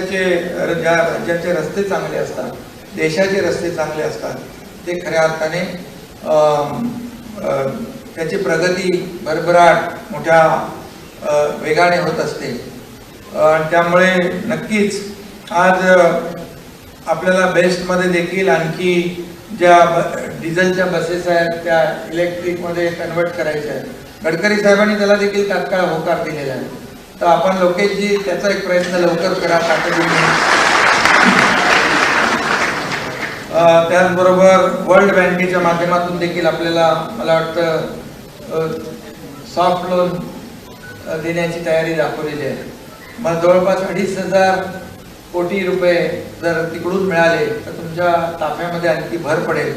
राज्याचे ज्या राज्याचे रस्ते चांगले असतात देशाचे रस्ते चांगले असतात ते खऱ्या अर्थाने त्याची प्रगती भरभराट मोठ्या वेगाने होत असते. आणि त्यामुळे नक्कीच आज आपल्याला बेस्टमध्ये देखील आणखी ज्या डिझेलच्या बसेस आहेत त्या इलेक्ट्रिकमध्ये कन्वर्ट करायच्या आहेत. गडकरी साहेबांनी त्याला देखील तात्काळ होकार दिलेला आहे. तर आपण लोकेशजी त्याचा एक प्रयत्न लवकर करा तातडीने त्याचबरोबर वर्ल्ड बँकेच्या माध्यमातून देखील आपल्याला मला वाटतं सॉफ्ट लोन देण्याची तयारी दाखवलेली आहे. मग जवळपास अडीच हजार कोटी रुपये जर तिकडून मिळाले तर तुमच्या ताफ्यामध्ये आणखी भर पडेल.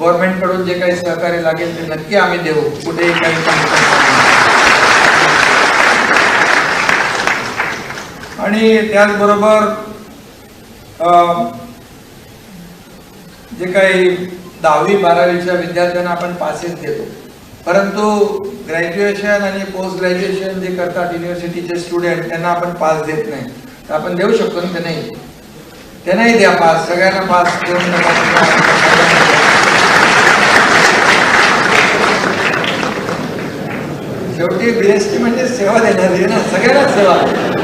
गव्हर्नमेंटकडून जे काही सहकार्य लागेल ते नक्की आम्ही देऊ. कुठेही काही आणि त्याचबरोबर जे काही दहावी बारावीच्या विद्यार्थ्यांना आपण पासेस देतो. परंतु ग्रॅज्युएशन आणि पोस्ट ग्रॅज्युएशन जे करतात युनिव्हर्सिटीचे स्टुडंट त्यांना आपण पास देत नाही. तर आपण देऊ शकतो ना त्यांनाही? त्यांनाही द्या पास सगळ्यांना पास देऊन शेवटी बीएसटी म्हणजे सेवा देणारी आहे ना सगळ्यांना सेवा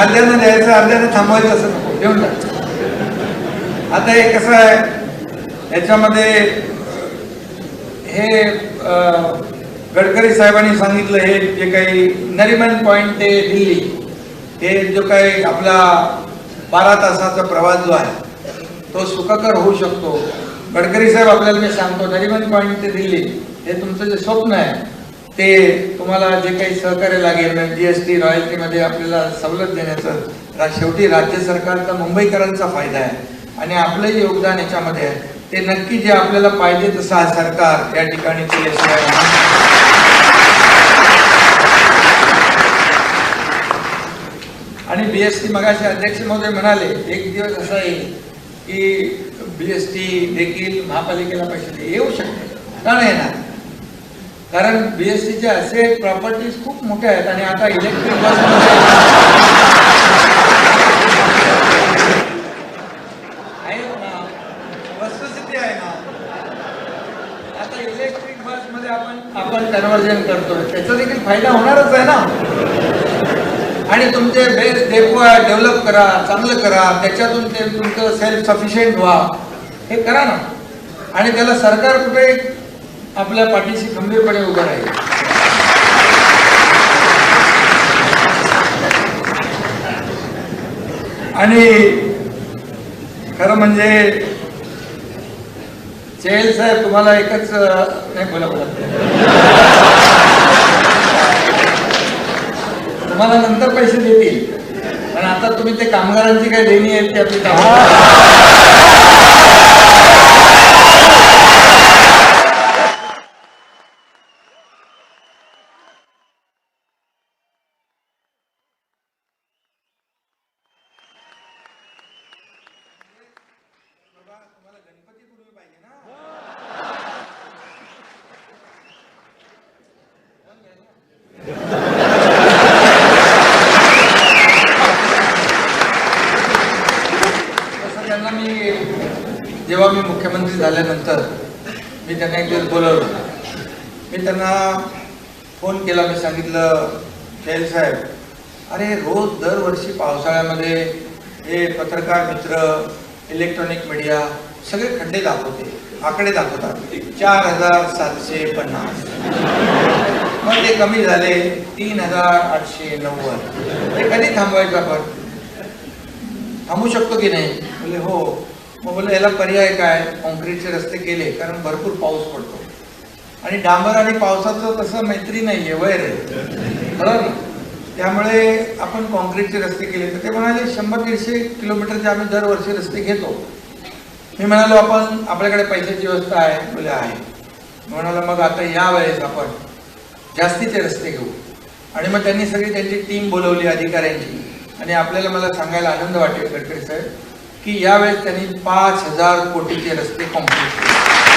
अर्ध्यानं द्यायचं अर्ध्यानं थांबवायचं असं नको. देऊन टाक आता हे कसं आहे याच्यामध्ये हे गडकरी साहेबांनी सांगितलं हे जे काही नरिमन पॉइंट ते दिल्ली हे जो काही आपला बारा तासाचा प्रवास जो आहे तो सुखकर होऊ शकतो. गडकरी साहेब आपल्याला मी सांगतो नरिमन पॉइंट ते दिल्ली हे तुमचं जे स्वप्न आहे ते तुम्हाला जे काही सहकार्य लागेल म्हणजे जीएसटी रॉयल्टीमध्ये आपल्याला सवलत देण्याचं रा- शेवटी राज्य सरकारचा मुंबईकरांचा फायदा आहे. आणि आपलंही योगदान याच्यामध्ये आहे. ते नक्की जे आपल्याला पाहिजे तसं हा सरकार या ठिकाणी आणि बी एस टी मगाशी अध्यक्ष महोदय म्हणाले एक दिवस असा येईल की बी एस टी देखील महापालिकेला पैसे येऊ शकते का नाही येणार कारण बीएसटीचे असे प्रॉपर्टीज खूप मोठ्या आहेत आणि आता इलेक्ट्रिक बस वस्तुस्थिती आहे ना. आता इलेक्ट्रिक बसमध्ये आपण आपण कन्वर्जन करतोय. त्याचा देखील फायदा होणारच आहे ना. आणि तुमचे बेस डेपो डेव्हलप करा चांगलं करा. त्याच्यातून ते तुमचं सेल्फ सफिशियंट व्हा. हे करा ना. आणि त्याला सरकार कुठे आपल्या पाठीशी खंबीरपणे उभं राहील. आणि खरं म्हणजे चेल साहेब तुम्हाला एकच नाही बोला बोला. तुम्हाला नंतर पैसे देतील. पण आता तुम्ही ते कामगारांची काय देणी आहेत ते आपली कामगार तसं त्यांना मी जेव्हा मी मुख्यमंत्री झाल्यानंतर मी त्यांना एक दिवस बोलवलं. मी त्यांना फोन केला मी सांगितलं शैल साहेब अरे रोज दरवर्षी पावसाळ्यामध्ये हे पत्रकार मित्र इलेक्ट्रॉनिक मीडिया सगळे खड्डे दाखवते आकडे दाखवतात. चार हजार सातशे पन्नास. मग ते कमी झाले तीन हजार आठशे नव्वद. हे कधी थांबवायचं आपण? थांबू शकतो की नाही? बोले हो. मग बोले याला पर्याय काय? कॉन्क्रीटचे रस्ते केले कारण भरपूर पाऊस पडतो. आणि डांबर आणि पावसाचं तसं मैत्री नाहीये वैर आहे. बरोबर ना त्यामुळे आपण कॉन्क्रीटचे रस्ते केले. तर ते म्हणाले शंभर दीडशे किलोमीटरचे आम्ही दरवर्षी रस्ते घेतो. मी म्हणालो आपण आपल्याकडे पैशाची व्यवस्था आहे बोले आहे. म्हणाला मग आता या वेळेस आपण जास्तीचे रस्ते घेऊ. आणि मग त्यांनी सगळी त्यांची टीम बोलवली अधिकाऱ्यांची. आणि आपल्याला मला सांगायला आनंद वाटेल गडकरी साहेब की यावेळेस त्यांनी पाच हजार कोटीचे रस्ते कॉम्प्लीट केले.